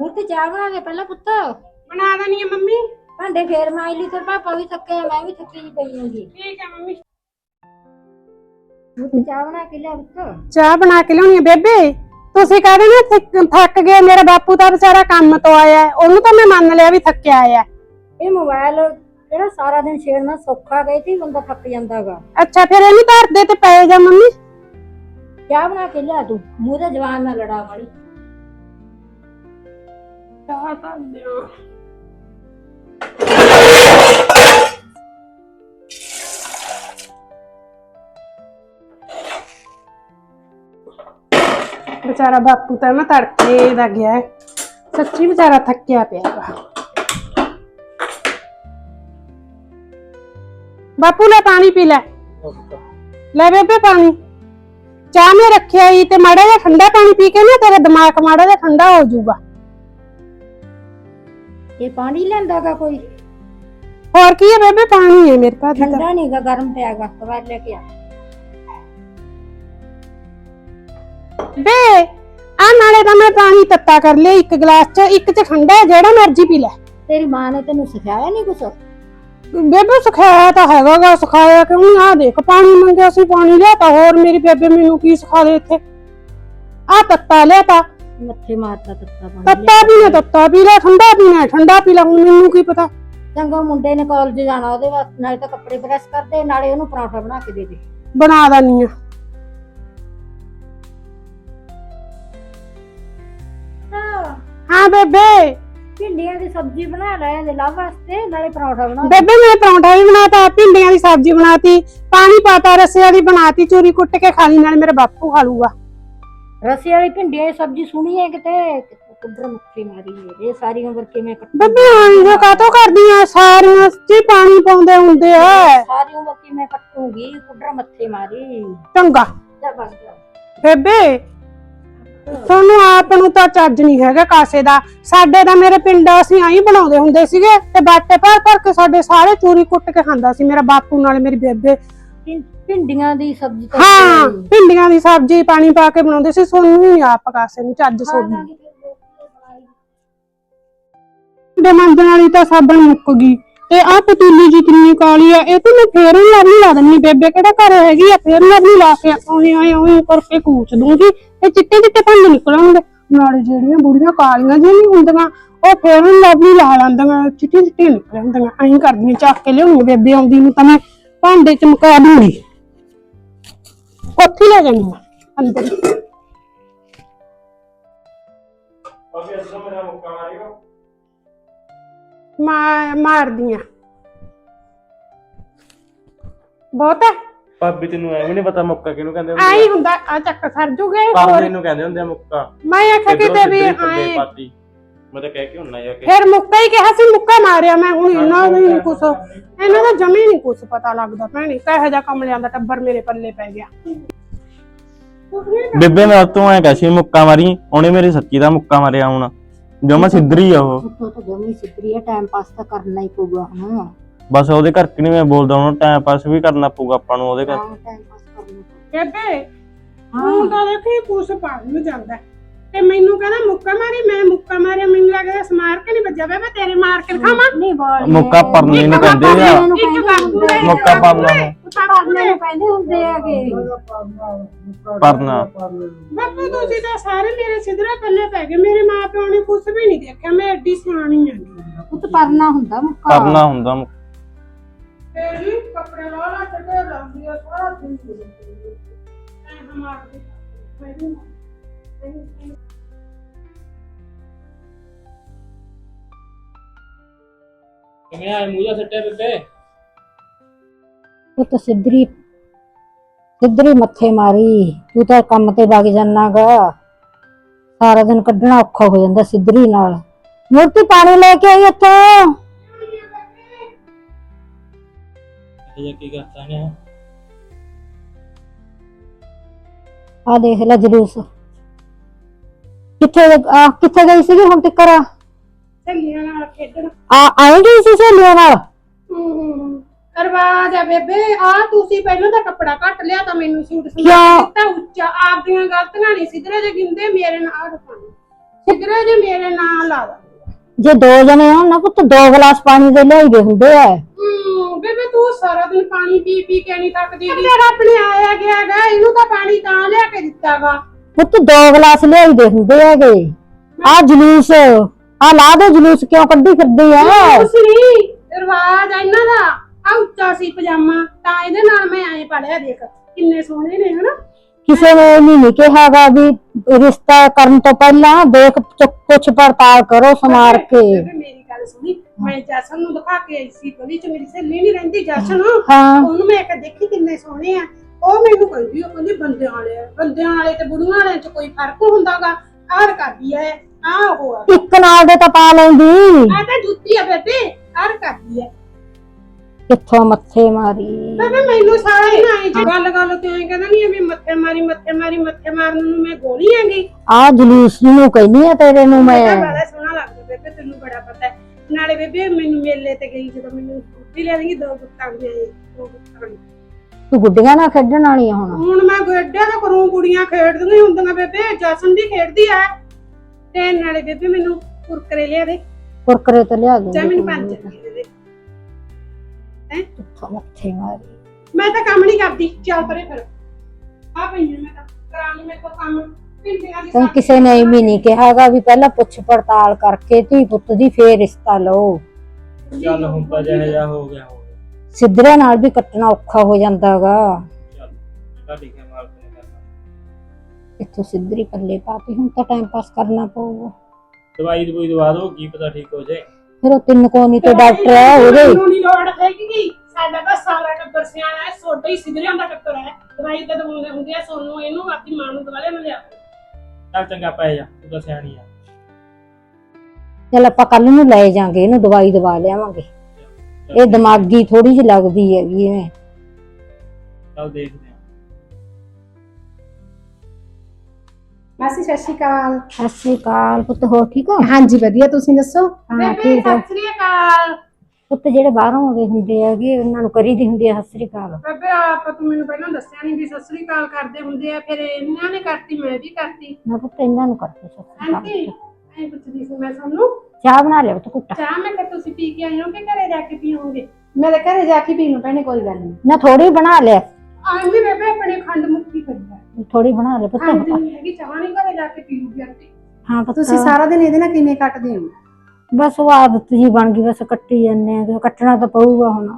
ਹੁਣ ਤੇ ਚਾਹ ਬਣਾ ਦੇ ਪਹਿਲਾਂ ਪੁੱਤ? ਬਣਾ ਦਣੀ ਆ ਮੰਮੀ। ਭਾਂਡੇ ਫੇਰ ਮਾਈ ਲਈ ਤੇ ਪਾਪਾ ਵੀ ਥੱਕੇ ਆ, ਮੈਂ ਵੀ ਥੱਕੀ ਜੀ ਪਈ ਹਾਂਗੀ ਠੀਕ ਹੈ ਮੰਮੀ। ਹੁਣ ਤੇ ਚਾਹ ਬਣਾ ਕੇ ਲਿਆ ਪੁੱਤ? ਚਾਹ ਬਣਾ ਕੇ ਲਿਆਉਣੀ ਆ ਬੇਬੇ? ਤੁਸੀਂ ਕਹਿੰਦੇ ਨਾ ਥੱਕ- ਥੱਕ ਗਏ? ਮੇਰਾ ਬਾਪੂ ਤਾਂ ਵਿਚਾਰਾ ਕੰਮ ਤੋਂ ਆਇਆ ਹੈ। ਉਹਨੂੰ ਤਾਂ ਮੈਂ ਮੰਨ ਲਿਆ ਵੀ ਥੱਕਿਆ ਆਇਆ ਇਹ ਮੋਬਾਈਲ ਜਿਹੜਾ ਸਾਰਾ ਦਿਨ ਛੇੜਨਾ ਸੌਖਾ ਗਈ ਸੀ ਬੰਦਾ ਥੱਕ ਜਾਂਦਾਗਾ ਅੱਛਾ ਫਿਰ ਇਹਨੂੰ ਧਰ ਦੇ ਤੇ ਪੈ ਜਾ ਮੰਮੀ। ਚਾਹ ਬਣਾ ਕੇ ਲਿਆ ਤੂੰ। ਮੂੰਹ ਤੇ ਜਵਾਨ ਨਾਲ ਲੜਾ ਵਾਲੀ ਚਾਹ ਤਾਂ ਦਿਓ ਵਿਚਾਰਾ ਬਾਪੂ ਤਾਂ ਨਾ ਤੜਕੇ ਦਾ ਗਿਆ ਹੈ ਸੱਚੀ ਵਿਚਾਰਾ ਥੱਕਿਆ ਪਿਆ ਵਾ ਬਾਪੂ ਲੈ ਪਾਣੀ ਪੀ ਲੈ ਲੈ ਬੇਬੇ ਪਾਣੀ ਚਾਹ ਮੈਂ ਰੱਖਿਆ ਹੀ ਤੇ ਮਾੜਾ ਜਿਹਾ ਠੰਡਾ ਪਾਣੀ ਪੀ ਕੇ ਨਾ ਤੇਰਾ ਦਿਮਾਗ ਮਾੜਾ ਜਿਹਾ ਠੰਡਾ ਹੋ ਜਾਊਗਾ ਇਹ ਪਾਣੀ ਲੈਂਦਾਗਾ ਕੋਈ? ਹੋਰ ਕੀ ਹੈ ਬੇਬੇ ਪਾਣੀ ਹੈ ਮੇਰੇ ਪਾਸ ਤਾਂ ਠੰਡਾ ਨਹੀਂਗਾ ਗਰਮ ਪਿਆਗਾ ਸਵਾਰ ਲੈ ਕੇ ਆ। ਬੇ ਆ ਨਾਲੇ ਤਾਂ ਮੈਂ ਪਾਣੀ ਤੱਤਾ ਕਰ ਲਿਆ ਇੱਕ ਗਲਾਸ ਚ ਇੱਕ ਚ ਠੰਡਾ ਹੈ ਜਿਹੜਾ ਮਰਜ਼ੀ ਪੀ ਲੈ। ਤੇਰੀ ਮਾਂ ਨੇ ਤੈਨੂੰ ਸਿਖਾਇਆ ਨਹੀਂ ਕੁਛ? ਬੇਬੇ ਸਿਖਾਇਆ ਤਾਂ ਹੈਗਾਗਾ ਸਿਖਾਇਆ ਕਿਉਂ ਨਹੀਂ ਆ ਦੇਖ ਪਾਣੀ ਮੰਗਿਆ ਸੀ ਪਾਣੀ ਲਿਆ ਤਾਂ ਹੋਰ ਮੇਰੀ ਬੇਬੇ ਮੈਨੂੰ ਕੀ ਸਿਖਾ ਦੇ ਇੱਥੇ? ਆ ਤੱਤਾ ਲਿਆ ਤਾਂ ਮੱਥੇ ਮਾਰਤਾ ਤੱਤਾ ਪਾਣੀ ਤੱਤਾ ਵੀ ਨਾ ਤੱਤਾ ਪੀ ਲੈ ਠੰਡਾ ਪੀਣਾ ਠੰਡਾ ਪੀ ਲੈ ਹੁਣ ਮੈਨੂੰ ਕੀ ਪਤਾ। ਚੰਗਾ ਮੁੰਡੇ ਨੇ ਕਾਲਜ ਜਾਣਾ ਉਹਦੇ ਵਾਸਤੇ ਨਾਲੇ ਤਾਂ ਕੱਪੜੇ ਪ੍ਰੈਸ ਕਰਦੇ ਨਾਲੇ ਉਹਨੂੰ ਪਰੌਂਠਾ ਬਣਾ ਕੇ ਦੇ ਦੇ। ਬਣਾ ਦਨੀ ਆ ਹਾਂ। ਬੇਬੇ। ਭਿੰਡੀਆਂ ਦੀ ਸਬਜ਼ੀ ਬਣਾ ਲੈ ਇਹਦੇ ਲਾਭ ਵਾਸਤੇ ਨਾਲੇ ਪਰੌਂਠਾ ਬਣਾ ਦੇ। ਬੇਬੇ ਮੈਂ ਪਰੌਂਠਾ ਵੀ ਬਣਾਤਾ ਭਿੰਡੀਆਂ ਦੀ ਸਬਜ਼ੀ ਬਣਾਤੀ ਪਾਣੀ ਪਾਤਾ ਰਸੇ ਵਾਲੀ ਬਣਾਤੀ ਚੂਰੀ ਕੁੱਟ ਕੇ ਖਾ ਲਈ ਨਾਲ ਮੇਰੇ ਬਾਪੂ ਖਾ ਲੂਗਾ। ਰਸੇ ਵਾਲੀ ਭਿੰਡੀਆਂ ਦੀ ਸਬਜ਼ੀ ਸੁਣੀ ਹੈ ਕਿਤੇ? ਕੁੱਦਰ ਮੁੱਠੀ ਮਾਰੀ ਹੈ? ਇਹ ਸਾਰੀ ਉਮਰ ਕਿਵੇਂ ਕੱਟੀ ਬੇਬੇ ਆਂਜੋ ਕਾਤੋਂ ਕਰਦੀਆਂ ਸਾਰੀਆਂ ਚ ਪਾਣੀ ਪਾਉਂਦੇ ਹੁੰਦੇ ਆ। ਸਾਰੀ ਉਮਰ ਕਿਵੇਂ ਕੱਟੂਗੀ? ਕੁੱਦਰ ਮੱਥੇ ਮਾਰੀ? ਚੰਗਾ। ਜਾ ਬਸ ਜਾ। ਬੇਬੇ ਤੁਹਾਨੂੰ ਆਪ ਨੂੰ ਤਾਂ ਚੱਜ ਨਹੀਂ ਹੈਗਾ ਕਾਸੇ ਦਾ। ਸਾਡੇ ਤਾਂ ਮੇਰੇ ਪਿੰਡ ਅਸੀਂ ਆਈ ਬਣਾਉਂਦੇ ਹੁੰਦੇ ਸੀਗੇ ਤੇ ਬਾਟੇ ਭਰ ਭਰ ਕੇ ਸਾਡੇ ਸਾਰੇ ਚੂਰੀ ਕੁੱਟ ਕੇ ਖਾਂਦਾ ਸੀ ਮੇਰਾ ਬਾਪੂ ਨਾਲ ਮੇਰੀ ਬੇਬੇ। ਭਿੰਡੀਆਂ ਦੀ ਸਬਜ਼ੀ ਤਾਂ ਹਾਂ ਭਿੰਡੀਆਂ ਦੀ ਸਬਜ਼ੀ ਪਾਣੀ ਪਾ ਕੇ ਬਣਾਉਂਦੇ ਸੀ ਸੋਨੂੰ ਨਹੀਂ ਆਪ ਕਾਸੇ ਨੂੰ ਚੱਜ ਸੋਨੂੰ। ਦੇ ਵਾਲੀ ਤਾਂ ਸਾਬਣ ਮੁੱਕ ਗਈ। ਤੇ ਆਹ ਪਤੀਲੀ ਜੀ ਕਿੰਨੀ ਕਾਲੀ ਆ ਇਹ ਤਾਂ ਮੈਂ ਫੇਰ ਹੀ ਲੱਭੀ ਲਾ ਦਿੰਨੀ ਬੇਬੇ ਕਿਹੜਾ ਘਰ ਹੈਗੀ ਆ ਫੇਰ ਲੱਭੀ ਲਾ ਕੇ ਉਹੀ ਆਏ ਉਹੀ ਕਰਕੇ ਕੂਚ ਦੂੰਗੀ ਇਹ ਚਿੱਟੇ ਚਿੱਟੇ ਭੰਡ ਨਿਕਲਣਗੇ। ਨਾਲੇ ਜਿਹੜੀਆਂ ਬੁੜੀਆਂ ਕਾਲੀਆਂ ਜਿਹੀਆਂ ਨਹੀਂ ਹੁੰਦੀਆਂ ਉਹ ਫੇਰ ਲੱਭੀ ਲਾ ਲੈਂਦੀਆਂ ਚਿੱਟੀ ਚਿੱਟੀ ਨਿਕਲ ਜਾਂਦੀਆਂ। ਐਂ ਕਰਦੀਆਂ ਚੱਕ ਕੇ ਲਿਆਉਣੀ ਬੇਬੇ ਆਉਂਦੀ ਨੂੰ ਤਾਂ ਮੈਂ ਭਾਂਡੇ ਚ ਮੁਕਾ ਦੂੰਗੀ। ਉੱਥੇ ਲੈ ਜਾਣੀ ਆ ਅੰਦਰ। ਹੀ। ਮਾਰ ਮਾਰਦੀਆਂ ਬਹੁਤ ਹੈ। ਭਾਬੀ ਤੈਨੂੰ ਐਵੇਂ ਨਹੀਂ ਪਤਾ ਮੁੱਕਾ ਕਿਹਨੂੰ ਕਹਿੰਦੇ ਹੁੰਦੇ ਆਈ ਹੁੰਦਾ ਆ ਚੱਕ ਸਰ ਜੂਗੇ ਆ ਹੋਰ। ਮੈਨੂੰ ਕਹਿੰਦੇ ਹੁੰਦੇ ਆ ਮੁੱਕਾ। ਮੈਂ ਆਖਿਆ ਇੱਧਰੋਂ ਕਿਤੇ ਵੀ ਸਿੱਧੀ ਪੱਲੇ ਆਏ ਪਾਤੀ ਮੈਂ ਤਾਂ ਕਹਿ ਕੇ ਹੁੰਨਾ ਜਾ ਕੇ ਫਿਰ ਮੁੱਕਾ ਹੀ ਕਿਹਾ ਸੀ ਮੁੱਕਾ ਮਾਰਿਆ ਮੈਂ ਹੁਣ ਇਹਨਾਂ ਨੂੰ ਨਹੀਂ ਕੁਛ। ਇਹਨਾਂ ਦਾ ਜਮੀ ਨਹੀਂ ਕੁਛ ਪਤਾ ਲੱਗਦਾ ਭੈਣੇ ਕਹੇ ਜਾ ਕਮਲਿਆਂ ਦਾ ਟੱਬਰ ਮੇਰੇ ਪੱਲੇ ਪੈ ਗਿਆ। ਬੇਬੇ ਨਾਲ ਤੂੰ ਐ ਕਹੀ ਮੁੱਕਾ ਮਾਰੀ ਉਹਨੇ ਮੇਰੀ ਸੱਚੀ ਦਾ ਮੁੱਕਾ ਮਾਰਿਆ ਹੁਣ। ਜਮਾ ਸਿੱਧਰੀ ਆ ਉਹ। ਉੱਤੋਂ ਤਾਂ ਜਮੀ ਸਿੱਧਰੀ ਹੈ ਟਾਈਮ ਪਾਸ ਤਾਂ ਕਰਨਾ ਹੀ ਪਊਗਾ ਹੁਣ ਬਸ ਉਹਦੇ ਕਰਕੇ ਨਹੀਂ ਮੈਂ ਬੋਲਦਾ ਉਹਨੂੰ ਟਾਈਮ ਪਾਸ ਵੀ ਕਰਨਾ ਪਊਗਾ ਆਪਾਂ ਨੂੰ ਉਹਦੇ ਕਰਕੇ। ਹਾਂ ਟਾਈਮ ਪਾਸ ਕਰਨਾ ਪਊਗਾ ਬੇਬੇ ਹੁਣ ਤਾਂ ਦੇਖੀ ਕੁਛ ਨੂੰ ਜਾਂਦਾ। ਹੈ। ਤੇ ਮੈਨੂੰ ਕਹਿੰਦਾ ਮੁੱਕਾ ਮਾਰੀ ਮੈਂ ਮੁੱਕਾ ਮਾਰਿਆ ਮੈਨੂੰ ਲੱਗਦਾ ਸਮਾਰ ਕੇ ਨਹੀਂ ਵੱਜਿਆ ਬੇਬੇ ਤੇਰੇ ਮਾਰ ਕੇ ਖਾਵਾਂ ਨਹੀਂ ਬਾਲ ਮੁੱਕਾ ਪਰਨੇ ਨੂੰ ਕਹਿੰਦੇ ਆ। ਇੱਕ ਬਾਪੂ ਦੇ ਮੁੱਕਾ ਪਰਨਾ। ਨੂੰ ਪਰਨੇ ਨੂੰ। ਕਹਿੰਦੇ ਹੁੰਦੇ ਹੈਗੇ। ਪਰਨਾ। ਬਾਪੂ ਤੁਸੀਂ ਤਾਂ ਸਾਰੇ ਮੇਰੇ ਸਿੱਧਰੇ ਪੱਲੇ ਪੈ ਗਏ। ਮੇਰੇ ਮਾਂ ਪਿਓ ਨੇ ਕੁਛ ਵੀ ਨਹੀਂ ਦੇਖਿਆ। ਮੈਂ ਐਡੀ ਸਿਆਣੀ ਹਾਂ ਉਹ ਤਾਂ ਪਰਨਾ ਹੁੰਦਾ ਮੁੱਕਾ। ਪਰਨਾ ਹੁੰਦਾ ਮੁੱਕਾ। ਤੇਰੀ ਕੱਪੜੇ ਲਾ ਲਾ ਕੇ ਦੇ ਲਾਂਦੀ ਆ ਸਾਰਾ ਦਿਨ ਐ ਹਮਾਰ ਦੇ ਕਿਵੇਂ ਆ ਮੂੰਹ ਜਾ ਸੱਟਿਆ ਬੇਬੇ। ਉਹ ਤਾਂ ਸਿੱਧਰੀ ਸਿੱਧਰੀ ਮੱਥੇ ਮਾਰੀ। ਤੂੰ ਤਾਂ ਕੰਮ ਤੇ ਵਗ ਜਾਣਾਗਾ ਸਾਰਾ ਦਿਨ ਕੱਢਣਾ ਔਖਾ ਹੋ ਜਾਂਦਾ ਸਿੱਧਰੀ ਨਾਲ। ਮੂਰਤੀ ਪਾਣੀ ਲੈ ਕੇ ਆਈ ਇੱਥੋਂ। ਇਹ ਜਾ ਕੀ ਕਰਤਾ ਨੇ ਆ ਦੇਖ ਲੈ ਜਲੂਸ। ਕਿੱਥੇ ਕਿੱਥੇ ਗਈ ਸੀਗੀ ਹੁਣ ਤੱਕ ਆ ਸਹੇਲੀਆਂ ਨਾਲ ਖੇਡਣ। ਸੀ ਸਹੇਲੀਆਂ ਨਾਲ? ਕਰਵਾ ਜਾ ਬੇਬੇ ਆ ਤੁਸੀਂ ਪਹਿਲਾਂ ਤਾਂ ਕੱਪੜਾ ਘੱਟ ਲਿਆ ਤਾਂ ਮੈਨੂੰ ਸੂਟ ਕਿਉਂ? ਦਿੱਤਾ ਉੱਚਾ। ਆਪਦੀਆਂ ਗਲਤੀਆਂ ਨਹੀਂ ਸਿੱਧਰੇ ਜੇ ਗਿੰਦੇ ਮੇਰੇ ਨਾਲ ਰਖਾਣੀ ਸਿੱਧਰੇ ਜੇ ਮੇਰੇ ਨਾਲ ਲਾ ਦਾ। ਜੇ ਦੋ ਜਣੇ ਹੋਣ ਨਾ ਪੁੱਤ ਦੋ ਗਲਾਸ ਪਾਣੀ ਦੇ ਲਿਆਈਦੇ ਹੁੰਦੇ ਆ। ਹੂੰ ਬੇਬੇ ਤੂੰ ਸਾਰਾ ਦਿਨ ਪਾਣੀ ਪੀ ਪੀ ਕੇ ਨਹੀਂ ਥੱਕਦੀ ਤੇਰਾ ਆਪਣੇ ਆਇਆ ਗਿਆ ਗਾ ਇਹਨੂੰ ਤਾਂ ਪਾਣੀ ਤਾਂ ਲਿਆ ਕੇ ਦਿੱਤਾਗਾ ਪੁੱਤ ਦੋ ਗਲਾਸ ਲਿਆਈਦੇ ਹੁੰਦੇ ਹੈਗੇ। ਆ ਜਲੂਸ ਆ ਲਾ ਦੇ ਜਲੂਸ ਕਿਉਂ ਕੱਢੀ ਫਿਰਦੀ ਆ ਕੁਛ ਨਹੀਂ ਰਿਵਾਜ ਆ ਇਹਨਾਂ ਦਾ। ਆ ਉੱਚਾ ਸੀ ਪਜਾਮਾ ਤਾਂ ਇਹਦੇ ਨਾਲ ਮੈਂ ਐਂ ਪੜਿਆ ਦੇਖ ਕਿੰਨੇ ਸੋਹਣੇ ਨੇ ਹਨਾ? ਕਿਸੇ ਨੇ ਇਹ ਨਹੀਂ ਕਿਹਾਗਾ ਵੀ ਰਿਸ਼ਤਾ ਕਰਨ ਤੋਂ ਪਹਿਲਾਂ ਦੇਖ ਚੁੱਕ ਪੁੱਛ ਪੜਤਾਲ ਕਰੋ ਸਮਾਰ ਕੇ। ਬੇਬੇ ਮੇਰੀ ਗੱਲ ਸੁਣੀ ਮੈਂ ਜਸਨ ਨੂੰ ਦਿਖਾ ਕੇ ਆਈ ਸੀ ਗਲੀ ਚ ਮੇਰੀ ਸਹੇਲੀ ਨਹੀਂ ਰਹਿੰਦੀ ਜਸਨ। ਉਹਨੂੰ ਮੈਂ ਇੱਕ ਦੇਖੀ ਕਿੰਨੇ ਸੋਹਣੇ ਆ। ਉਹ ਮੈਨੂੰ ਕਹਿੰਦੀ ਉਹ ਕਹਿੰਦੀ ਬੰਦਿਆਂ ਵਾਲੇ ਆ। ਬੰਦਿਆਂ ਵਾਲੇ ਤੇ ਬੁੜੀਆਂ ਵਾਲਿਆਂ ਚ ਕੋਈ ਫ਼ਰਕ ਹੁੰਦਾਗਾ? ਆਰ ਕਰਦੀ ਐ ਆ ਉਹ ਆ। ਇੱਕ ਨਾਲ ਦੇ ਤਾਂ ਪਾ ਲੈਂਦੀ। ਆ ਤਾਂ ਜੁੱਤੀ ਆ ਬੇਬੇ ਆਰ ਕਰਦੀ ਐ ਕਿੱਥੋਂ ਮੱਥੇ ਮਾਰੀ? ਬੇਬੇ ਮੈਨੂੰ ਸਾਰਾ ਹੀ ਨਾ ਗੱਲ ਗੱਲ ਤੇ ਐਂ ਕਹਿੰਦਾ ਨਹੀਂ ਵੀ ਮੱਥੇ ਮਾਰੀ ਮੱਥੇ ਮਾਰੀ ਮੱਥੇ ਮਾਰਨ ਨੂੰ ਮੈਂ ਗੋਲੀ ਆਂਗੀ ਆ ਜਲੂਸ ਨੂੰ ਕਹਿੰਦੀ ਆ ਤੇਰੇ ਨੂੰ ਮੈਂ ਮੈਂ। ਬੜਾ ਸੋਹਣਾ ਲੱਗਦਾ ਬੇਬੇ ਤੈਨੂੰ ਬੜਾ ਪਤਾ ਹੈ। ਨਾਲੇ ਬੇਬੇ ਮੈਨੂੰ ਮੇਲੇ ਤੇ ਗਈ ਜਦੋਂ ਮੈਨੂੰ ਸਕੂਟੀ ਲੈ ਦੇਂਗੀ ਦੋ ਗੁੱਟਾਂ ਦੀਆਂ ਇਹ, ਦੋ ਗੁੱਟਾਂ ਦੀਆਂ। ਤੂੰ ਗੁੱਡੀਆਂ ਨਾਲ ਖੇਡਣ ਵਾਲੀ ਆ ਹੁਣ। ਹੁਣ ਮੈਂ ਗੋਡਿਆਂ ਦਾ ਕਰੂੰ ਕੁੜੀਆਂ ਖੇਡਦੀਆਂ ਹੀ ਹੁੰਦੀਆਂ ਬੇਬੇ ਜਸਨ ਦੀ ਖੇਡਦੀ ਆ। ਤੇ ਨਾਲੇ ਬੇਬੇ ਮੈਨੂੰ ਕੁਰਕਰੇ ਲਿਆ ਦੇ। ਕੁਰਕਰੇ ਤੇ ਲਿਆ ਦੇ ਜਾਂ ਮੈਨੂੰ ਪੰਜ ਦੇ ਦੇ। ਕਿੱਥੋਂ ਮੱਥੇ ਮਾਰੀ। ਮੈਂ ਤਾਂ ਕੰਮ ਨਹੀਂ ਕਰਦੀ। ਚੱਲ ਪਰੇ ਫਿਰ। ਆ ਪਈ ਹਾਂ ਮੈਂ ਤਾਂ। ਕਰਾਂਗੀ ਮੇਰੇ ਕੋਲ ਕੰਮ। ਦੀ ਤੈਨੂੰ ਕਿਸੇ ਨੇ ਵੀ ਨਹੀਂ ਕਿਹਾਗਾ ਵੀ ਪਹਿਲਾਂ ਪੁੱਛ ਪੜਤਾਲ ਕਰਕੇ ਧੀ ਪੁੱਤ ਦੀ ਫੇਰ ਰਿਸ਼ਤਾ ਲਓ। ਚੱਲ ਹੁਣ ਤਾਂ ਜਿਹੋ ਜਿਹਾ ਹੋ ਗਿਆ ਹੋ ਗਿਆ ਸਿੱਧਰੇ ਨਾਲ ਵੀ ਕੱਟਣਾ ਔਖਾ ਹੋ ਜਾਂਦਾਗਾ। ਚੱਲ ਜਿਹੜਾ ਲਿਖਿਆ ਮਾਲਕ ਨੇ ਕਰਨਾ। ਇੱਥੋਂ ਸਿੱਧਰੀ ਪੱਲੇ ਪਾਤੀ ਹੁਣ ਤਾਂ ਟਾਈਮ ਪਾਸ ਕਰਨਾ ਪਊਗਾ। ਦਵਾਈ ਦਵਾਈ ਦਵਾ ਦੋ ਕੀ ਪਤਾ ਠੀਕ ਹੋ ਜਾਏ। ਫਿਰ ਉਹ ਤਿੰਨ ਕੋਨੀ ਤੇ ਡਾਕਟਰ ਹੈ ਉਹਦੇ ਮੈਨੂੰ ਨਹੀਂ ਲੋੜ ਹੈਗੀ ਗੀ। ਸਾਡਾ ਤਾਂ ਸਾਰਾ ਟੱਬਰ ਸਿਆਣਾ ਹੈ ਸੋਡਾ ਹੀ ਸਿਧਰਿਆਂ ਦਾ ਟੱਬਰ ਹੈ। ਦਵਾਈ ਤਾਂ ਦਵਾਉਂਦੇ ਹੁੰਦੇ ਆ ਸੋਨੂੰ ਇਹਨੂੰ ਆਪਣੀ ਮਾਂ ਨੂੰ ਦਵਾ ਲੈ ਮੈਂ ਲਿਆ ਚੱਲ ਚੰਗਾ ਪੈ ਜਾ ਤੂੰ ਤਾਂ ਸਿਆਣੀ ਆ। ਚਲ ਆਪਾਂ ਕੱਲ ਨੂੰ ਲੈ ਜਾਾਂਗੇ ਇਹਨੂੰ ਦਵਾਈ ਦਵਾ ਲਿਆਵਾਂਗੇ। ਇਹ ਦਿਮਾਗੀ ਥੋੜੀ ਜਿਹੀ ਲੱਗਦੀ ਹੈਗੀ ਐਵੇਂ ਚੱਲ ਦੇਖਦੇ ਆ। ਮਾਸੀ ਸਤਿ ਸ਼੍ਰੀ ਅਕਾਲ। ਸਤਿ ਸ਼੍ਰੀ ਅਕਾਲ ਪੁੱਤ ਹੋ ਠੀਕ ਹੋ? ਹਾਂਜੀ ਵਧੀਆ। ਤੁਸੀਂ ਦੱਸੋ? ਹਾਂ ਬੇਬੇ ਠੀਕ ਹੈ ਸਤਿ ਸ੍ਰੀ ਅਕਾਲ। ਪੁੱਤ ਜਿਹੜੇ ਬਾਹਰੋਂ ਆਉਂਦੇ ਹੁੰਦੇ ਹੈਗੇ ਉਹਨਾਂ ਨੂੰ ਕਰੀ ਦੀ ਹੁੰਦੀ ਹੈ ਸਤਿ ਸ਼੍ਰੀ ਅਕਾਲ। ਬੇਬੇ ਆਪ ਤੂੰ ਮੈਨੂੰ ਪਹਿਲਾਂ ਦੱਸਿਆ ਨਹੀਂ ਵੀ ਸਤਿ ਸ੍ਰੀ ਅਕਾਲ ਕਰਦੇ ਹੁੰਦੇ ਆ ਫਿਰ ਇਹਨਾਂ ਨੇ ਕਰਤੀ ਮੈਂ ਵੀ ਕਰਤੀ। ਨਾ ਪੁੱਤ ਇਹਨਾਂ ਨੂੰ ਕਰਦੇ ਸਤਿ ਸ਼੍ਰੀ ਆਂਟੀ ਅਕਾਲ ਐ ਪੁੱਛਦੀ ਸੀ ਮੈਂ ਤੁਹਾਨੂੰ ਚਾਹ ਬਣਾ ਲਿਆ ਪੁੱਤ ਕੁੱਟਾ ਚਾਹ ਮੈਂ ਕਿ ਤੁਸੀਂ ਪੀ ਕੇ ਆਏ ਹੋ ਕਿ ਘਰੇ ਜਾ ਕੇ ਪੀਓਗੇ? ਮੇਰੇ ਘਰੇ ਜਾ ਕੇ ਪੀਣ ਪੈਣੇ ਕੋਈ ਗੱਲ ਨਹੀਂ ਨਾ ਥੋੜੀ ਬਣਾ ਲਿਆ। ਆਂਦੀ ਬੇਬੇ ਆਪਣੇ ਖੰਡ ਮੁੱਕੀ ਕਰੀ ਹੈ ਥੋੜੀ ਬਣਾ ਲਿਆ ਪੁੱਤ। ਖੰਡ ਨਹੀਂ ਹੈਗੀ ਚਾਹ ਨਹੀਂ ਘਰੇ ਜਾ ਕੇ ਪੀਊਗੀ ਆਂਟੀ। ਹਾਂ ਪੁੱਤ। ਤੁਸੀਂ ਸਾਰਾ ਦਿਨ ਇਹਦੇ ਨਾਲ ਕਿਵੇਂ ਕੱਟਦੇ ਹੋ? ਬਸ ਉਹ ਆਦਤ ਜੀ ਬਣ ਗਈ ਬਸ ਕੱਟੀ ਜਾਂਦੇ ਆ। ਕੱਟਣਾ ਤਾਂ ਪਊਗਾ ਹੁਣ।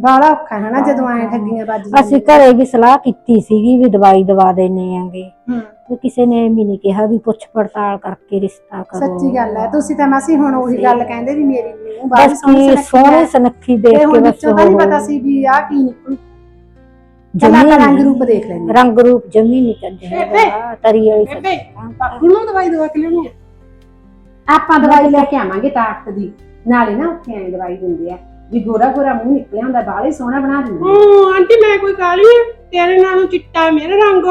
ਬਾਲਾ ਔਖਾ ਹੈ ਨਾ ਜਦੋਂ ਐ ਠੱਗੀਆਂ ਵੱਜ ਅਸੀਂ ਘਰੇ ਵੀ ਸਲਾਹ ਕੀਤੀ ਸੀਗੀ ਵੀ ਦਵਾਈ ਦਵਾ ਦੇਣੇ ਆਂਗੇ। ਹੂੰ। ਤੇ ਕਿਸੇ ਨੇ ਵੀ ਨਹੀਂ ਕਿਹਾ ਵੀ ਪੁੱਛ ਪੜਤਾਲ ਕਰਕੇ ਰਿਸ਼ਤਾ ਕਰੋ। ਸੱਚੀ ਗੱਲ ਹੈ ਤੁਸੀਂ ਤਾਂ ਮਾਸੀ ਹੁਣ ਉਹੀ ਗੱਲ ਕਹਿੰਦੇ ਵੀ ਮੇਰੀ ਨੂੰ ਬਾਹਲੀ ਬਸ ਸੋਹਣੀ ਕੀ ਸੋਹਣੇ। ਸੁਨੱਖੀ ਦੇਖ ਕੇ ਬਸ ਤਾਂ ਨਹੀਂ ਉਹ- ਪਤਾ ਸੀ ਵੀ ਆਹ ਕੀ ਨਿਕਲੂ। ਜਮੀ ਰੰਗ। ਰੂਪ ਦੇਖ ਲੈਂਦੇ ਰੰਗ ਰੂਪ ਜਮੀ ਨਹੀਂ ਹੈਗਾ ਤਰੀ ਵਾਲੀ ਬੇਬੇ ਉਹਨੂੰ ਦਵਾਈ ਦਵਾ ਕੇ ਲਿਆਉਣੀ ਆ। ਆਪਾਂ ਦਵਾਈ ਲੈ ਕੇ ਆਵਾਂਗੇ ਤਾਕਤ ਦੀ। ਨਾਲੇ ਨਾ ਉੱਥੇ ਐ ਦਵਾਈ ਦਿੰਦੇ ਆ। ਵੀ ਗੋਰਾ ਗੋਰਾ ਮੂੰਹ ਨਿਕਲਿਆ ਹੁੰਦਾ ਬਾਹਲੇ ਸੋਹਣਾ ਬਣਾ ਦਿੰਦੇ। ਹੂੰ ਆਂਟੀ ਮੈਂ ਕੋਈ ਕਾਲੀ ਆ? ਤੇਰੇ ਨਾਲੋਂ ਚਿੱਟਾ ਮੇਰਾ ਰੰਗ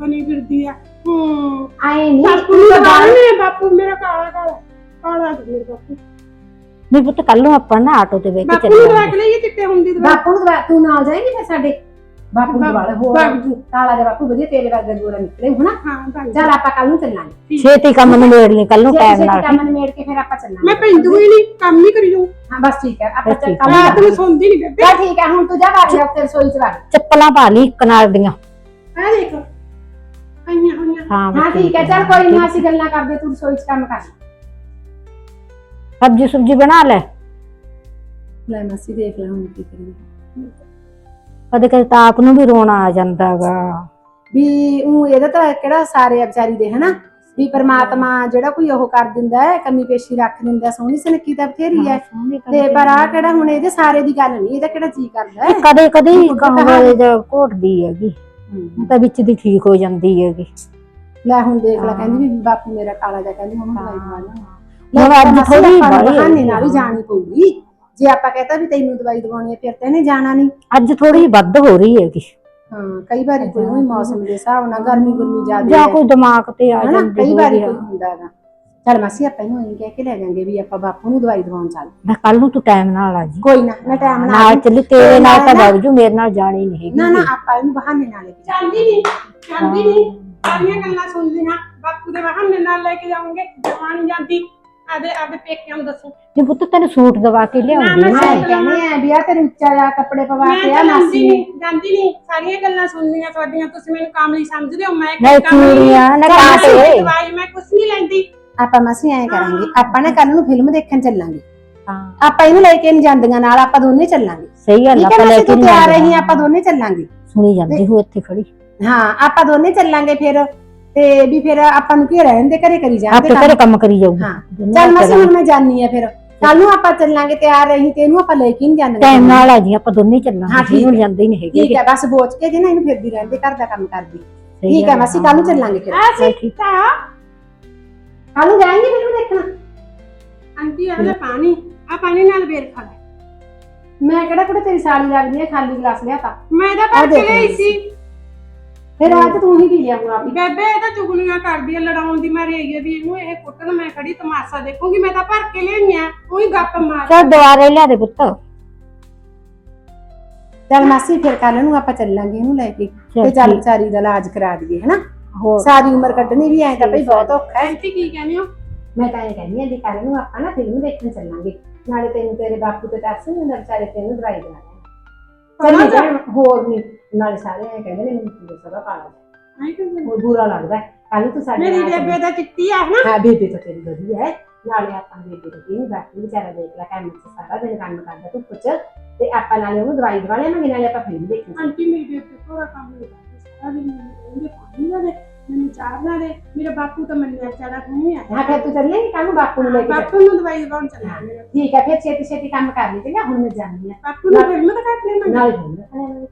ਬਣੀ ਫਿਰਦੀ ਆ। ਹੂੰ। ਆਏ ਨਹੀਂ ਬਾਪੂ ਨੂੰ ਤਾਂ ਨੇ ਬਾਪੂ ਮੇਰਾ ਕਾਲਾ ਕਾਲਾ ਕਾਲਾ ਤੇ ਮੇਰਾ ਬਾਪੂ। ਨਹੀਂ ਪੁੱਤ ਕੱਲ ਨੂੰ ਆਪਾਂ ਨਾ ਆਟੋ ਤੇ ਬਹਿ ਕੇ ਬਾਪੂ ਨੂੰ ਚੱਲਾਂਗੇ ਕੇ ਲਈਏ ਚਿੱਟੇ ਹੁੰਦੀ ਦਵਾ। ਬਾਪੂ ਨੂੰ ਦਵਾ- ਤੂੰ ਨਾਲ ਜਾਏਂਗੀ ਫਿਰ ਸਾਡੇ? ਬਾਪੂ ਨੂੰ ਦਵਾ ਲੈ ਹੋਰ ਬਾਪੂ। ਕਾਲਾ ਜਿਹਾ ਬਾਪੂ ਵਧੀਆ ਤੇਰੇ ਵਰਗਾ ਗੋਰਾ ਨਿਕਲੇ ਹੁਣਾ ਹਾਂ ਭਾਈ ਚੱਲ ਆਪਾਂ ਕੱਲ ਨੂੰ ਚੱਲਾਂਗੇ। ਛੇਤੀ ਕੰਮ ਨਿਬੇੜ ਲਈ ਕੱਲ ਨੂੰ ਜੇ ਟਾਈਮ ਕਿਸੇ ਨਾਲ ਕੰਮ ਨਿਬੇੜ ਕੇ ਫਿਰ ਆਪਾਂ ਚੱਲਾਂਗੇ। ਮੈਂ ਪੈਂਦੂ ਹੀ ਨਹੀਂ ਕੰਮ ਹੀ ਕਰੀ ਜਾਊਂ। ਹਾਂ ਬਸ ਠੀਕ ਹੈ ਆਪਾਂ ਚੱਲ ਕੰਮ ਰਾਤ। ਨੂੰ ਸੌਂਦੀ ਨਹੀਂ ਬੇਬੇ। ਚੱਲ ਠੀਕ ਹੈ ਹੁਣ ਤੂੰ ਜਾ ਬਾਹਰ ਜਾ ਉੱਤੇ ਰਸੋਈ ਚ ਵੜ ਚੱਪਲਾਂ ਪਾ ਲਈ ਇੱਕ ਨਾਲ ਦੀਆਂ। ਆ ਦੇਖ ਆਈਆਂ ਹੋਈਆਂ। ਹਾਂ ਹਾਂ ਠੀਕ ਹੈ ਚੱਲ ਕੋਈ ਨਹੀਂ ਅਸੀਂ ਗੱਲਾਂ ਕਰਦੇ ਤੂੰ ਰਸੋਈ ਚ ਕੰਮ ਕਰ। ਸਬਜੀ ਸੁਬਜੀ ਬਣਾ ਲੈ। ਲੈ ਮਾਸੀ ਦੇਖ ਲੈ ਹੁਣ ਕੀ ਕਰੀਏ। ਕਦੇ ਕਦੇ ਤਾਂ ਆਪ ਨੂੰ ਵੀ ਰੋਣਾ ਆ ਜਾਂਦਾਗਾ ਵੀ ਉਹ ਇਹਦਾ ਤਾਂ ਕਿਹੜਾ ਸਾਰੇ ਆ ਵਿਚਾਰੀ ਦੇ ਹਨਾ? ਵੀ ਪਰਮਾਤਮਾ ਜਿਹੜਾ ਕੋਈ ਉਹ ਕਰ ਦਿੰਦਾ ਹੈ ਕਮੀ ਪੇਸ਼ੀ ਰੱਖ ਦਿੰਦਾ ਸੋਹਣੀ ਸੁਨੱਖੀ ਤਾਂ ਬਥੇਰੀ ਹੈ ਤੇ ਪਰ ਆ ਕਿਹੜਾ ਹੁਣ ਇਹਦੇ ਸਾਰੇ ਦੀ ਗੱਲ ਨਹੀਂ ਇਹਦਾ ਕਿਹੜਾ ਜੀ ਕਰਦਾ ਹੈ? ਕਦੇ ਕਦੇ। ਕਹਾਂਗੇ ਜਾਂ ਘੋਟਦੀ ਹੈਗੀ। ਤਾਂ ਵਿੱਚ ਦੀ ਠੀਕ ਹੋ ਜਾਂਦੀ ਹੈਗੀ। ਲੈ ਹੁਣ ਦੇਖ ਲੈ। ਕਹਿੰਦੀ ਵੀ ਬਾਪੂ ਮੇਰਾ ਕਾਲਾ ਜਿਹਾ ਕਹਿੰਦੀ ਹੁਣ ਦਵਾਈ ਦਵਾ ਲਾ ਹੁਣ ਅੱਜ ਥੋੜੀ ਬਹਾਨੇ ਨਾਲ ਹੀ ਜਾਣੀ ਪਊਗੀ। ਜੇ ਆਪਾਂ ਕਹਤਾ ਵੀ ਤੈਨੂੰ ਦਵਾਈ ਦਵਾਉਣੀ ਹੈ ਫਿਰ ਤਾਂ ਇਹਨੇ ਜਾਣਾ ਨਹੀਂ। ਅੱਜ ਥੋੜੀ ਵੱਧ ਹੋ ਰਹੀ ਹੈਗੀ। ਹਾਂ ਕਈ ਵਾਰੀ ਕੋਈ ਵੀ ਮੌਸਮ ਦੇ ਹਿਸਾਬ ਨਾਲ ਗਰਮੀ ਗੁਰਮੀ ਜ਼ਿਆਦਾ ਜਾਂ ਹੈ। ਕੋਈ ਦਿਮਾਗ ਤੇ ਆ ਹਨਾ ਜਾਂਦੀ ਕਈ ਵਾਰੀ ਕੋਈ ਹੁੰਦਾ ਹੈਗਾ ਚਲ ਮਾਸੀ ਆਪਾਂ ਇਹਨੂੰ ਇਹੀ ਕਹਿ ਕੇ ਲੈ ਜਾਾਂਗੇ ਵੀ ਆਪਾਂ ਬਾਪੂ ਨੂੰ ਦਵਾਈ ਦਵਾਉਣ ਚੱਲ। ਮੈਂ ਕੱਲ ਨੂੰ ਤੂੰ ਟਾਈਮ ਨਾਲ ਆ ਜੀ। ਕੋਈ ਨਾ ਮੈਂ ਟਾਈਮ ਨਾਲ ਨਾਲ। ਚੱਲੀ ਤੇਰੇ ਨਾਲ ਤਾਂ ਵਗ ਜੂ ਮੇਰੇ ਨਾਲ ਜਾਣੀ ਨਹੀਂ ਹੈਗੀ। ਨਾ ਨਾ ਆਪਾਂ ਇਹਨੂੰ ਬਹਾਨੇ ਨਾਲ ਲੈ ਕੇ ਜਾਂਦੀ ਨਹੀਂ ਜਾਂਦੀ ਨਹੀਂ। ਸਾਰੀਆਂ ਗੱਲਾਂ ਸੁਣ ਲਈਆਂ ਬਾਪੂ ਦੇ ਬਹਾਨੇ ਨਾਲ ਲੈ ਕੇ ਜਾਵਾਂਗੇ। ਜਮਾ ਨਹੀਂ ਜਾਂਦੀ। ਆਦੇ ਆਦੇ ਪੇਕਿਆਂ ਨੂੰ ਦੱਸੋ। ਜੇ ਪੁੱਤ ਤੈਨੂੰ ਸੂਟ ਦਵਾ ਕੇ ਲਿਆਉਂਦੀ ਨਾ, ਮੈਂ ਨਾ, ਮੈਂ ਕਹਿੰਦੀ ਆ ਵੀ ਆ ਤੇਰੇ ਉੱਚਾ ਜਿਹਾ ਕੱਪੜੇ ਪਵਾ ਮੈਂ ਕੇ ਆ ਤਾਂ ਜਾਂਦੀ ਮਾਸੀ ਨਹੀਂ ਜਾਂਦੀ ਨਹੀਂ ਸਾਰੀਆਂ ਗੱਲਾਂ ਸੁਣ ਲਈਆਂ ਤੁਹਾਡੀਆਂ ਤੁਸੀਂ ਮੈਨੂੰ ਕਾਮਲੀ ਸਮਝਦੇ ਹੋ। ਮੈਂ ਨਾ ਕੋਈ ਕਾਮਲੀ ਚੂੜੀਆਂ ਨਾ ਚੱਲ ਕਾਂਟੇ ਮੈਂ ਦਵਾਈ ਮੈਂ ਕੁਛ ਨਹੀਂ ਲੈਂਦੀ। ਆਪਾਂ ਮਾਸੀ ਐਂ ਕਰਾਂਗੇ ਆਪਾਂ ਨਾ ਕੱਲ ਨੂੰ ਫਿਲਮ ਦੇਖਣ ਚੱਲਾਂਗੇ। ਹਾਂ। ਆਪਾਂ ਇਹਨੂੰ ਲੈ ਕੇ ਨਹੀਂ ਜਾਂਦੀਆਂ ਨਾਲ ਆਪਾਂ ਦੋਨੇ ਚੱਲਾਂਗੇ। ਸਹੀ ਗੱਲ ਠੀਕ ਆਪਾਂ ਹੈ ਲੈ ਮਾਸੀ ਕੇ ਤੂੰ ਨਹੀਂ ਤਿਆਰ ਰਹੀ ਜਾਂਦੇ। ਆਪਾਂ ਦੋਨੇ ਚੱਲਾਂਗੇ। ਸੁਣੀ ਜਾਂਦੀ ਹੋ ਇੱਥੇ ਖੜੀ। ਹਾਂ ਆਪਾਂ ਦੋਨੇ ਚੱਲਾਂਗੇ ਫਿਰ। ਤੇ ਵੀ ਫਿਰ ਆਪਾਂ ਨੂੰ ਕੀ ਰਹਿਣ ਦੇ ਘਰੇ ਕਰੀ ਜਾਂਦੇ ਆਪੇ ਘਰੇ ਕੰਮ। ਕਰੀ ਜਾਊਗੀ। ਹਾਂ। ਚੱਲ ਮਾਸੀ ਚੱਲਾਂਗੇ। ਹੁਣ ਮੈਂ ਜਾਣੀ ਆ ਫਿਰ। ਕੱਲ ਨੂੰ ਆਪਾਂ ਚੱਲਾਂਗੇ ਤਿਆਰ ਰਹੀ ਤੇ ਇਹਨੂੰ ਆਪਾਂ ਲੈ ਕੇ ਨਹੀਂ ਜਾਂਦੇ। ਟਾਈਮ ਨਾਲ ਆ ਜੀ ਆਪਾਂ ਦੋਨੇ ਹੀ ਹਾਂ, ਚੱਲਾਂਗੇ ਠੀਕ ਜਿਹਨੂੰ ਹੈ। ਜਾਂਦੇ ਹੀ ਨਹੀਂ ਹੈਗੇ। ਠੀਕ ਹੈ ਬਸ ਬੋਚ ਕੇ ਜੇ ਨਾ ਇਹਨੂੰ ਫਿਰਦੀ ਰਹਿੰਦੇ ਘਰ ਦਾ ਕੰਮ ਕਰਦੀ। ਠੀਕ ਹੈ ਗੱਲ ਮਾਸੀ ਕੱਲ ਨੂੰ ਚੱਲਾਂਗੇ ਫਿਰ। ਚੱਲ ਠੀਕ। ਸਿੱਤਾ ਕੱਲ ਨੂੰ ਜਾਏਂਗੇ ਫਿਲਮ ਦੇਖਣਾ? ਆਂਟੀ ਇਹਦਾ ਪਾਣੀ। ਆ ਪਾਣੀ ਨਾਲ ਬੇਰ ਖਾ ਲੈ। ਮੈਂ ਕਿਹੜਾ ਕੁੜੇ ਤੇਰੀ ਸਾਲੀ ਲੱਗਦੀ ਹੈ ਖਾਲੀ ਗਲਾਸ ਲਿਆ ਤਾਂ ਮੈਂ ਤਾਂ ਆ ਭਰ ਕੇ ਦੇਖ ਲਈ ਲਈ। ਸੀ। ਫਿਰ ਅੱਜ ਤੂੰ ਹੀ ਪੀ ਲਿਆ ਹੁਣ ਆਪੀ ਬੇਬੇ ਇਹ ਤਾਂ ਚੁਗਲੀਆਂ ਕਰਦੀ ਆ ਲੜਾਉਣ ਦੀ ਮਾਰੀ ਹੈਗੀ ਆ ਵੀ ਇਹਨੂੰ ਇਹ ਕੁੱਟਣ ਮੈਂ ਖੜੀ ਤਮਾਸ਼ਾ ਦੇਖੂੰਗੀ ਮੈਂ ਤਾਂ ਭਰ ਕੇ ਲਿਆਈਆਂ ਉਹੀ ਗੱਪ ਮਾਰ। ਚੱਲ ਦੁਆਰੇ ਲਿਆ ਦੇ ਪੁੱਤ। ਚੱਲ ਮਾਸੀ ਫਿਰ ਕੱਲ ਨੂੰ ਆਪਾਂ ਚੱਲਾਂਗੇ ਇਹਨੂੰ ਲੈ ਕੇ ਤੇ ਚੱਲ ਵਿਚਾਰੀ ਦਾ ਇਲਾਜ ਕਰਾ ਦਈਏ ਹਨਾ? ਹੋਰ। ਸਾਰੀ ਉਮਰ ਕੱਢਣੀ ਵੀ ਐ ਤਾਂ ਭਈ ਬਹੁਤ ਔਖਾ ਹੈ। ਆਂਟੀ ਕੀ ਕਹਿੰਦੇ ਹੋ? ਮੈਂ ਤਾਂ ਇਹ ਕਹਿੰਦੀ ਆ ਵੀ ਕੱਲ ਨੂੰ ਆਪਾਂ ਨਾ ਫਿਲਮ ਦੇਖਣ ਚੱਲਾਂਗੇ। ਨਾਲੇ ਤੈਨੂੰ ਤੇਰੇ ਬਾਪੂ ਤੇ ਤਰਸ ਨਹੀਂ ਹੁੰਦਾ ਵਿਚਾਰੇ ਤੈਨੂੰ ਦਵਾਈ ਦੇਣਾ ਚੱਲ ਜਾਣ, ਹੋਰ ਨਹੀਂ ਨਾਲੇ ਸਾਰੇ ਐ ਕਹਿੰਦੇ ਨੇ ਮੈਨੂੰ ਪੂਰਾ ਸਭਾ ਕਾਲਾ ਆਈ ਕਹਿੰਦੇ? ਉਹ ਬੁਰਾ ਲੱਗਦਾ। ਕੱਲ ਤੂੰ ਸਾਡੇ ਮੇਰੀ ਨਾਲ ਬੇਬੇ ਦਾ ਚਿੱਟੀ ਆ ਨਾ ਹਾਂ ਬੇਬੇ ਤਾਂ ਤੇਰੀ ਵਧੀਆ ਹੈ ਨਾਲੇ ਆਪਾਂ ਬੇਬੇ ਦੇ ਕੀ ਬਾਕੀ ਵਿਚਾਰਾ ਦੇਖ ਲੈ ਕੰਮ ਚ ਸਾਰਾ ਦਿਨ ਕੰਮ ਕਰਦਾ ਤੂੰ ਪੁੱਛ ਤੇ ਆਪਾਂ ਨਾਲੇ ਉਹਨੂੰ ਦਵਾਈ ਦਵਾ ਲਿਆਵਾਂਗੇ ਨਾਲੇ ਆਪਾਂ ਫਿਲਮ ਦੇਖਾਂਗੇ ਆਂਟੀ ਮੇਰੀ ਬੇਬੇ ਥੋੜਾ ਕੰਮ ਨਹੀਂ ਕਰਦੀ ਸਾਰਾ ਦਿਨ ਕਹਿੰਦੇ ਪਾਣੀ ਨਾ ਦੇ ਮੈਨੂੰ ਚਾਹ ਨਾ ਦੇ। ਮੇਰਾ ਬਾਪੂ ਤਾਂ ਮੰਨਿਆ ਚਾਰਾ ਨਹੀਂ ਆ। ਹਾਂ ਫਿਰ ਤੂੰ ਚੱਲੇਂਗੀ ਕੱਲ ਨੂੰ ਬਾਪੂ ਨੂੰ ਲੈ ਕੇ ਬਾਪੂ ਨੂੰ ਦਵਾਈ ਦਵਾਉਣ ਚੱਲਾਂਗੇ ਠੀਕ ਹੈ ਫਿਰ ਛੇਤੀ ਛੇਤੀ ਕੰਮ ਕਰ ਲਈ ਚੰਗਾ? ਹੁਣ ਮੈਂ ਜਾਂਦੀ ਆ ਬਾਪੂ ਨੂੰ ਫਿਲਮ ਤਾਂ ਕੱਟ ਲੈ ਮੈਂ ਨਾਲੇ ਨੇ।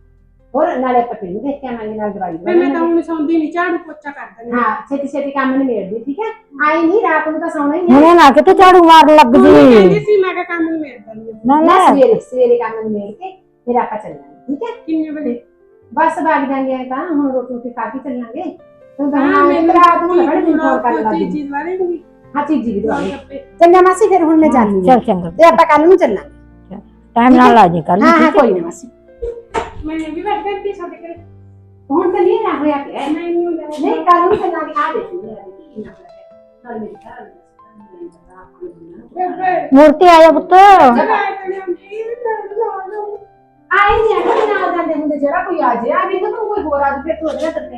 ਹੋਰ ਨਾਲੇ ਆਪਾਂ ਫਿਲਮ ਦੇਖ ਕੇ ਆਵਾਂਗੇ ਨਾਲ ਦਵਾਈ ਫਿਰ ਮੈਂ ਤਾਂ। ਹੁਣ ਸੌਂਦੀ ਨਹੀਂ ਝਾੜੂ ਪੋਚਾ ਕਰ ਦਿੰਦੀ। ਹਾਂ ਛੇਤੀ ਛੇਤੀ ਕੰਮ ਨਿਬੇੜਦੀ ਠੀਕ ਹੈ ਆਈ ਨਹੀਂ ਰਾਤ ਨੂੰ ਤਾਂ ਸੌਣਾ ਹੀ ਹੈ ਹੁਣੇ ਨਾ ਕਿਤੇ ਝਾੜੂ ਮਾਰਨ ਲੱਗ ਜੀ ਕਹਿੰਦੀ ਸੀ ਮੈਂ ਕਿਹਾ ਕੰਮ ਨੂੰ ਮੇੜ ਦਿੰਦੀ। ਨਾ ਨਾ। ਸਵੇਰੇ ਸਵੇਰੇ ਕੰਮ ਨਿਬੇੜ ਕੇ ਫਿਰ ਆਪਾਂ ਚੱਲਾਂਗੇ ਠੀਕ ਹੈ ਕਿੰਨੇ ਵਜੇ? ਬਸ ਭਾਗ ਜਾਂਗੇ ਤਾਂ ਹੁਣ ਰੋਟੀ ਰੋਟੀ ਖਾ ਕੇ ਚੱਲਾਂਗੇ। ਤੂੰ ਤਾਂ ਹਾਂ ਹਾਂ ਮੈਨੂੰ ਰਾਤ ਨੂੰ ਲਗੜ ਦਿਨ ਫੋਨ ਕਰ ਕੋਈ ਲੱਗੀ ਚੀਜ਼ ਵਾਲੇ ਨਹੀਂ ਹਾਂ ਚੀਜੀ ਦੀ ਦਵਾਈ ਕੱਪੜੇ ਚੰਗਾ ਮਾਸੀ ਫਿਰ ਹੁਣ ਮੈਂ ਜਾਂਦੀ ਹਾਂ। ਚੱਲ ਚੰਗਾ। ਤੇ ਆਪਾਂ ਕੱਲ ਨੂੰ ਚੱਲਾਂਗੇ। ਟਾਈਮ ਨਾਲ ਆ ਜੀ ਕੱਲ ਹਾਂ ਹਾਂ ਕੋਈ ਮਾਸੀ। ਮੈਂ ਵੀ ਬੈਠ ਕੇ ਪੀਸਾ ਦੇ ਕਰੇ। ਹੁਣ ਤਾਂ ਨਹੀਂ ਨਾ ਹੋਇਆ ਪਿਆ। ਮੈਂ ਇਹਨੂੰ ਲੈ ਨਹੀਂ। ਕੱਲ ਨੂੰ ਚੱਲਾਂਗੇ। ਆ ਦੇਖ ਲੈ ਨਾਲ ਮੇਰੀ ਘਰ ਬੇਬੇ। ਮੂਰਤੀ ਆਇਆ ਪੁੱਤ ਆਈ ਨਹੀਂ ਆ ਨਾਲ ਜਾਂਦੇ ਹੁੰਦੇ ਜਿਹੜਾ ਕੋਈ ਆ ਜਾਏ ਆ ਵੀ ਤਾਂ ਕੋਈ ਹੋਰ ਆ ਜਾਏ ਫਿਰ ਉਹਦੇ ਨਾਲ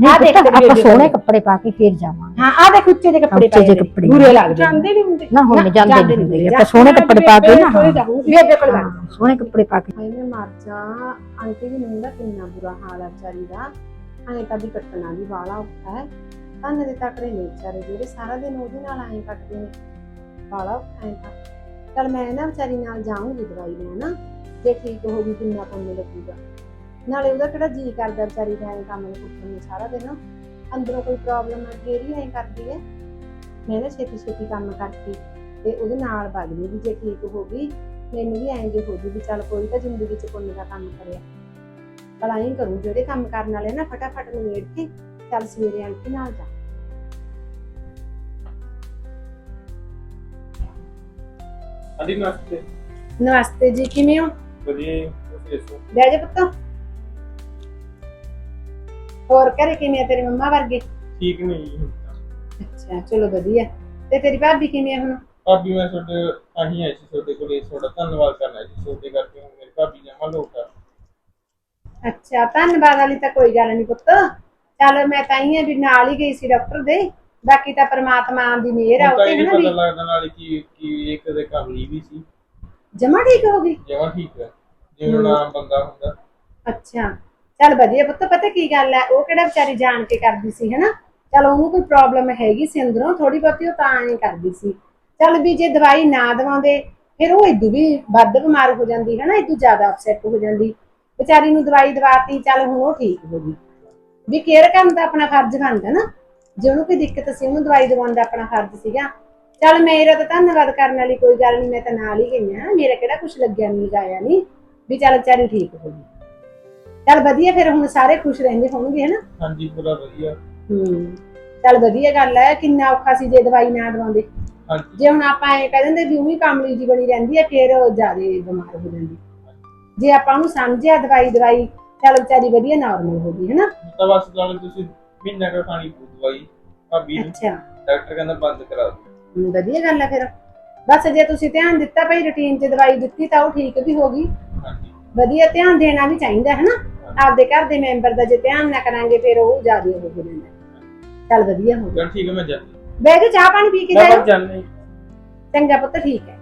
ਨਹੀਂ ਆਹ ਦੇਖ ਆਪਾਂ ਸੋਹਣੇ ਕੱਪੜੇ ਪਾ ਕੇ ਫੇਰ ਜਾਵਾਂਗੇ। ਹਾਂ ਆ ਦੇਖ ਉੱਚੇ ਦੇ ਕੱਪੜੇ ਉੱਚੇ ਪਾਏ ਨੇ। ਕੱਪੜੇ। ਬੁਰੇ ਲੱਗਦੇ। ਜਾਂਦੇ ਨਹੀਂ ਹੁੰਦੇ। ਨਾ ਹੁਣ ਨਹੀਂ ਜਾਂਦੇ ਜਾਂਦੇ ਨਹੀਂ ਨਹੀਂ ਹੁੰਦੇ। ਆਪਾਂ ਸੋਹਣੇ ਕੱਪੜੇ ਪਾ ਕੇ ਨਾ। ਬੇਬੇ ਕੋਲ ਹਾਂ, ਸੋਹਣੇ ਕੱਪੜੇ ਪਾ ਕੇ। ਮੈਂ ਮਰ ਜਾ। ਆਂਟੀ ਦੀ ਨੂੰਹ ਦਾ ਕਿੰਨਾ ਬੁਰਾ ਹਾਲ ਆ ਵਿਚਾਰੀ ਦਾ। ਐਂ ਤਾਂ ਵੀ ਕੱਟਣਾ ਵੀ ਵਾਲਾ ਔਖਾ ਹੈ। ਕੰਨ ਦੇ ਤੱਕੜੇ ਨੇ ਵਿਚਾਰੇ ਜਿਹੜੇ। ਸਾਰਾ ਦਿਨ ਉਹਦੇ ਨਾਲ ਐਂ ਕੱਟਦੇ ਨੇ। ਵਾਲਾ ਔਖਾ ਹੈ ਤਾਂ। ਚਲ ਮੈਂ ਨਾ ਵਿਚਾਰੀ ਨਾਲ ਜਾਊਂਗੀ ਦਵਾਈ ਲੈਣ। ਜੇ ਠੀਕ ਹੋ ਗਈ ਕਿੰਨਾ ਪੁੰਨ ਲੱਗੂਗਾ। ਨਾਲੇ ਉਹਦਾ ਕਿਹੜਾ ਜੀ ਕਰਦਾ ਵਿਚਾਰੀ ਦਾ ਐਂ ਕੰਮ ਨੂੰ ਕੁੱਟਣ ਨੂੰ ਸਾਰਾ ਦਿਨ। ਅੰਦਰੋਂ ਕੋਈ ਪ੍ਰੋਬਲਮ ਆ ਫੇਰ ਐਂ ਕਰਦੀ ਹੈ ਮੈਂ ਨਾ ਛੇਤੀ ਛੇਤੀ ਕੰਮ ਕਰਕੇ ਤੇ ਉਹਦੇ ਨਾਲ ਵਗ ਵੀ ਜੇ ਠੀਕ ਹੋ ਗਈ। ਮੈਨੂੰ ਵੀ ਐਂ ਜੇ ਹੋ ਜੂ ਵੀ ਚੱਲ ਕੋਈ ਤਾਂ ਜ਼ਿੰਦਗੀ 'ਚ ਪੁੰਨ ਦਾ ਕੰਮ ਕਰਿਆ। ਭਲਾ ਹੀ ਕਰੂੰ ਜਿਹੜੇ ਕੰਮ ਕਰਨ ਵਾਲੇ ਨਾ ਫਟਾਫਟ ਨਿਬੇੜ ਕੇ ਚੱਲ ਸਵੇਰੇ ਆਂਟੀ ਨਾਲ ਜਾ। ਅਦੀ ਨਮਸਤੇ। ਨਮਸਤੇ ਜੀ ਕਿਵੇਂ ਹੋ? ਵਧੀਆ ਜੀ, ਤੁਸੀਂ ਦੱਸੋ? ਬਹਿ ਜਾ ਪੁੱਤ। ਹੋਰ ਘਰੇ ਕਿਵੇਂ ਆ ਤੇਰੀ ਮੰਮਾ ਵਰਗੇ? ਠੀਕ ਨਹੀਂ ਜੀ ਅੱਛਾ ਚਲੋ ਵਧੀਆ। ਤੇ ਤੇਰੀ ਭਾਬੀ ਕਿਵੇਂ ਆ ਹੁਣ? ਭਾਬੀ ਮੈਂ ਤੁਹਾਡੇ ਆਹੀ ਆਈ ਸੀ ਤੁਹਾਡੇ ਕੋਲੇ ਤੁਹਾਡਾ ਧੰਨਵਾਦ ਕਰਨਾ ਜੀ ਤੁਹਾਡੇ ਕਰਕੇ ਹੁਣ ਮੇਰੀ ਭਾਬੀ ਜਮਾ ਲੋਕ ਆ। ਅੱਛਾ ਧੰਨਵਾਦ ਵਾਲੀ ਤਾਂ ਕੋਈ ਗੱਲ ਨਹੀਂ ਪੁੱਤ। ਚੱਲ ਮੈਂ ਤਾਂ ਹੀ ਆ ਵੀ ਨਾਲ ਹੀ ਗਈ ਸੀ ਡਾਕਟਰ ਦੇ। ਬਾਕੀ ਤਾਂ ਪ੍ਰਮਾਤਮਾ ਦੀ ਮਿਹਰ ਆ ਹੁਣ ਤਾਂ ਇਹ ਨੀ ਹਨਾ ਵੀ। ਪਤਾ ਲੱਗਦਾ ਨਾਲ ਕਿ ਕਿ ਇੱਕ ਦੇ ਕਮਲੀ ਵੀ ਸੀ। ਜਮਾ ਠੀਕ ਹੋ ਗਈ? ਜਮਾ ਠੀਕ ਹੈ। ਜਿਵੇਂ ਆਮ ਬੰਦਾ ਹੁੰਦਾ। ਅੱਛਾ। ਚੱਲ ਵਧੀਆ ਪੁੱਤ ਪਤਾ ਕੀ ਗੱਲ ਹੈ? ਉਹ ਕਿਹੜਾ ਵਿਚਾਰੀ ਜਾਣ ਕੇ ਕਰਦੀ ਸੀ ਹਨਾ? ਚੱਲ ਉਹਨੂੰ ਕੋਈ ਪ੍ਰੋਬਲਮ ਹੈਗੀ ਸੀ ਅੰਦਰੋਂ ਥੋੜੀ ਬਹੁਤੀ ਉਹ ਤਾਂ ਐਂ ਕਰਦੀ ਸੀ। ਚੱਲ ਵੀ ਜੇ ਦਵਾਈ ਨਾ ਦਵਾਉਂਦੇ ਫਿਰ ਉਹ ਇਦੋਂ ਵੀ ਵੱਧ ਬਿਮਾਰ ਹੋ ਜਾਂਦੀ ਹਨਾ? ਇਦੋਂ ਜ਼ਿਆਦਾ ਅਪਸੈਟ ਹੋ ਜਾਂਦੀ। ਵਿਚਾਰੀ ਨੂੰ ਦਵਾਈ ਦਵਾਤੀ ਚੱਲ ਹੁਣ ਉਹ ਠੀਕ ਹੋ ਗਈ। ਵੀ ਕੇਅਰ ਕਰਨ ਦਾ ਆਪਣਾ ਫਰਜ਼ ਬਣਦਾ ਨਾ। ਜੇ ਉਹਨੂੰ ਕੋਈ ਦਿੱਕਤ ਸੀ ਉਹਨੂੰ ਦਵਾਈ ਦਵਾਉਣ ਦਾ ਆਪਣਾ ਫਰਜ਼ ਸੀਗਾ। ਚੱਲ ਮੇਰਾ ਤਾਂ ਧੰਨਵਾਦ ਕਰਨ ਵਾਲੀ ਕੋਈ ਗੱਲ ਨਹੀਂ ਮੈਂ ਤਾਂ ਨਾਲ ਹੀ ਗਈ ਹਾਂ ਮੇਰਾ ਕਿਹੜਾ ਕੁਝ ਲੱਗਿਆ ਨਹੀਂ ਲਗਾਇਆ ਨਹੀਂ ਵੀ ਚੱਲ ਵਿਚਾਰੀ ਠੀਕ ਹੋ ਗਈ। ਚੱਲ ਵਧੀਆ ਫਿਰ ਹੁਣ ਸਾਰੇ ਖੁਸ਼ ਰਹਿੰਦੇ ਹੋਣਗੇ ਹਨਾ? ਹਾਂਜੀ ਪੂਰਾ ਵਧੀਆ। ਹੂੰ। ਚੱਲ ਵਧੀਆ ਗੱਲ ਹੈ ਕਿੰਨਾ ਔਖਾ ਸੀ ਜੇ ਦਵਾਈ ਨਾ ਦਵਾਉਂਦੇ। ਹਾਂਜੀ। ਜੇ ਹੁਣ ਆਪਾਂ ਐ ਕਹਿ ਦਿੰਦੇ ਵੀ ਉਹੀ ਕਾਮਲੀ ਜੀ ਬਣੀ ਰਹਿੰਦੀ ਹੈ ਫਿਰ ਜ਼ਿਆਦਾ ਬਿਮਾਰ ਹੋ ਜਾਂਦੀ। ਜੇ ਆਪਾਂ ਉਹਨੂੰ ਸਮਝਿਆ ਦਵਾਈ ਦਵਾਈ ਚੱਲ ਵਿਚਾਰੀ ਵਧੀਆ ਨਾਰਮਲ ਹੋ ਗਈ ਹਨਾ? ਤਾਂ ਬਸ ਗੱਲ ਤੁਸੀਂ ਮਹੀਨਾ ਕੁ ਖਾਣੀ ਪਊ ਦਵਾਈ। ਭਾਬੀ ਨੂੰ ਅੱਛਾ। ਡਾਕਟਰ ਕਹਿੰਦਾ ਬੰਦ ਕਰਾ ਦਿਓ। ਵਧੀਆ ਗੱਲ ਹੈ ਫਿਰ। ਬਸ ਜੇ ਤੁਸੀਂ ਧਿਆਨ ਦਿੱਤਾ ਭਈ ਰੁਟੀਨ 'ਚ ਦਵਾਈ ਦਿੱਤੀ ਤਾਂ ਉਹ ਠੀਕ ਵੀ ਹੋ ਗਈ। ਹਾਂਜੀ। ਵਧੀਆ ਧਿਆਨ ਦੇਣਾ ਵੀ ਚਾਹੀਦਾ ਹੈ ਨਾ ਆਪਦੇ ਘਰ ਦੇ ਮੈਂਬਰ ਦਾ ਜੇ ਧਿਆਨ ਨਾ ਕਰਾਂਗੇ ਫਿਰ ਉਹ ਜ਼ਿਆਦਾ ਹੋ ਜਾਂਦਾ। ਚੱਲ ਵਧੀਆ ਹੋ ਗਿਆ। ਚਲ ਠੀਕ ਹੈ ਮੈਂ ਜਾਂਦੀ ਬਹਿ ਕੇ ਚਾਹ ਪਾਣੀ ਪੀ ਕੇ ਮੈਂ ਜਾਇਓ ਬਸ ਜਾਣਾ ਚੰਗਾ ਪੁੱਤ ਠੀਕ ਹੈ।